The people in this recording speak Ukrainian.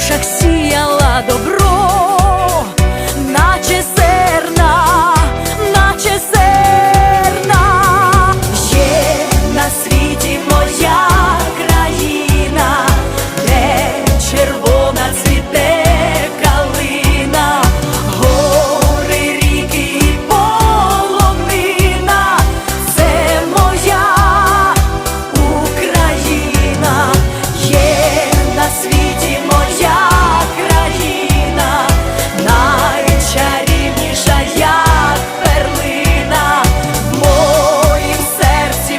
душах сіяло.